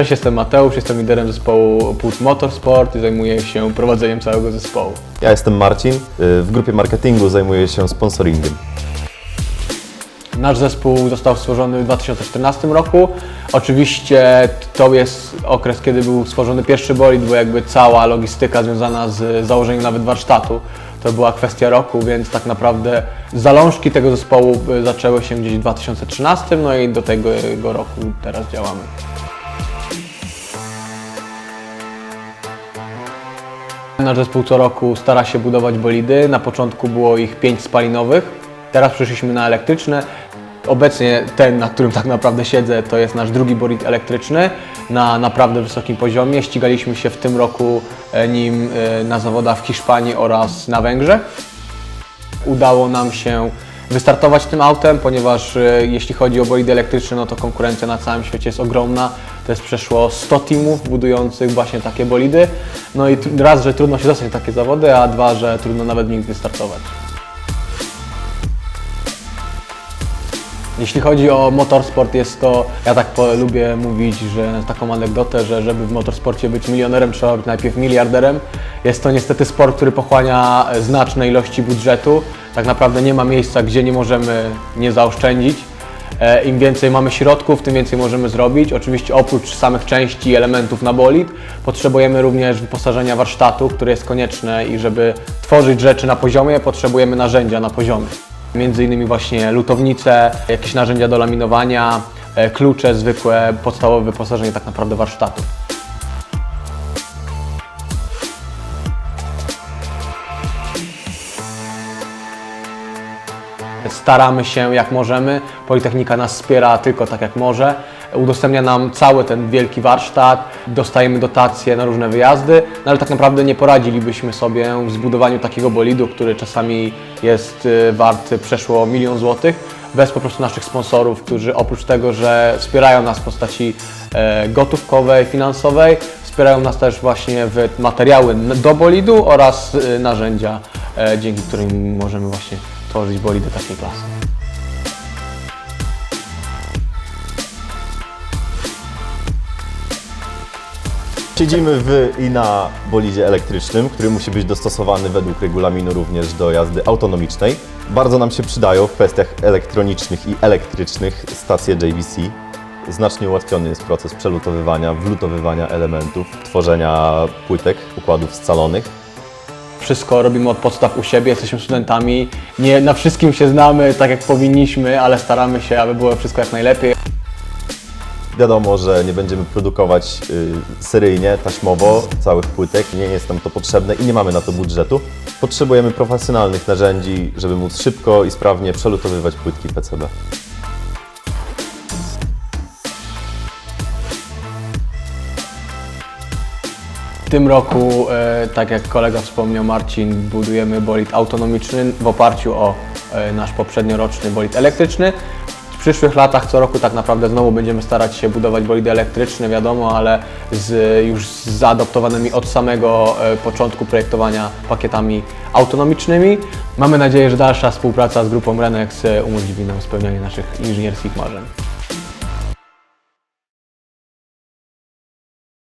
Cześć, jestem Mateusz, jestem liderem zespołu Put Motorsport i zajmuję się prowadzeniem całego zespołu. Ja jestem Marcin. Y, W grupie marketingu zajmuję się sponsoringiem. Nasz zespół został stworzony w 2014 roku. Oczywiście to jest okres, kiedy był stworzony pierwszy bolid, bo jakby cała logistyka związana z założeniem nawet warsztatu to była kwestia roku, więc tak naprawdę zalążki tego zespołu y, zaczęły się gdzieś w 2013, no i do tego roku teraz działamy. Nasz zespół co roku stara się budować bolidy. Na początku było ich pięć spalinowych, teraz przeszliśmy na elektryczne. Obecnie ten, na którym tak naprawdę siedzę, to jest nasz drugi bolid elektryczny na naprawdę wysokim poziomie. Ścigaliśmy się w tym roku e, nim e, na zawodach w Hiszpanii oraz na Węgrzech. Udało nam się wystartować tym autem, ponieważ e, jeśli chodzi o bolidy elektryczne, no to konkurencja na całym świecie jest ogromna. To jest przeszło 100 teamów budujących właśnie takie bolidy. No i raz, że trudno się dostać na takie zawody, a dwa, że trudno nawet nich wystartować. Jeśli chodzi o motorsport, jest to, ja tak po, lubię mówić, że taką anegdotę, że żeby w motorsporcie być milionerem, trzeba być najpierw miliarderem. Jest to niestety sport, który pochłania e, znaczne ilości budżetu. Tak naprawdę nie ma miejsca, gdzie nie możemy nie zaoszczędzić. E, Im więcej mamy środków, tym więcej możemy zrobić. Oczywiście oprócz samych części i elementów na bolid, potrzebujemy również wyposażenia warsztatu, które jest konieczne i żeby tworzyć rzeczy na poziomie, potrzebujemy narzędzia na poziomie. Między innymi właśnie lutownice, jakieś narzędzia do laminowania, e, klucze zwykłe, podstawowe wyposażenie tak naprawdę warsztatu. Staramy się jak możemy. Politechnika nas wspiera tylko tak jak może. Udostępnia nam cały ten wielki warsztat, dostajemy dotacje na różne wyjazdy, no ale tak naprawdę nie poradzilibyśmy sobie w zbudowaniu takiego bolidu, który czasami jest y, wart przeszło milion złotych, bez po prostu naszych sponsorów, którzy oprócz tego, że wspierają nas w postaci e, gotówkowej, finansowej, wspierają nas też właśnie w materiały do bolidu oraz y, narzędzia, e, dzięki którym możemy właśnie tworzyć bolidy takiej klasy. Siedzimy w i na bolidzie elektrycznym, który musi być dostosowany według regulaminu również do jazdy autonomicznej. Bardzo nam się przydają w kwestiach elektronicznych i elektrycznych stacje JVC. Znacznie ułatwiony jest proces przelutowywania, wlutowywania elementów, tworzenia płytek, układów scalonych. Wszystko robimy od podstaw u siebie, jesteśmy studentami, nie na wszystkim się znamy tak jak powinniśmy, ale staramy się, aby było wszystko jak najlepiej. Wiadomo, że nie będziemy produkować y, seryjnie, taśmowo całych płytek, nie jest nam to potrzebne i nie mamy na to budżetu. Potrzebujemy profesjonalnych narzędzi, żeby móc szybko i sprawnie przelutowywać płytki PCB. W tym roku, e, tak jak kolega wspomniał Marcin, budujemy bolid autonomiczny w oparciu o e, nasz poprzednioroczny bolid elektryczny. W przyszłych latach co roku tak naprawdę znowu będziemy starać się budować bolidy elektryczne, wiadomo, ale z, już zaadoptowanymi od samego e, początku projektowania pakietami autonomicznymi. Mamy nadzieję, że dalsza współpraca z grupą Renex umożliwi nam spełnianie naszych inżynierskich marzeń.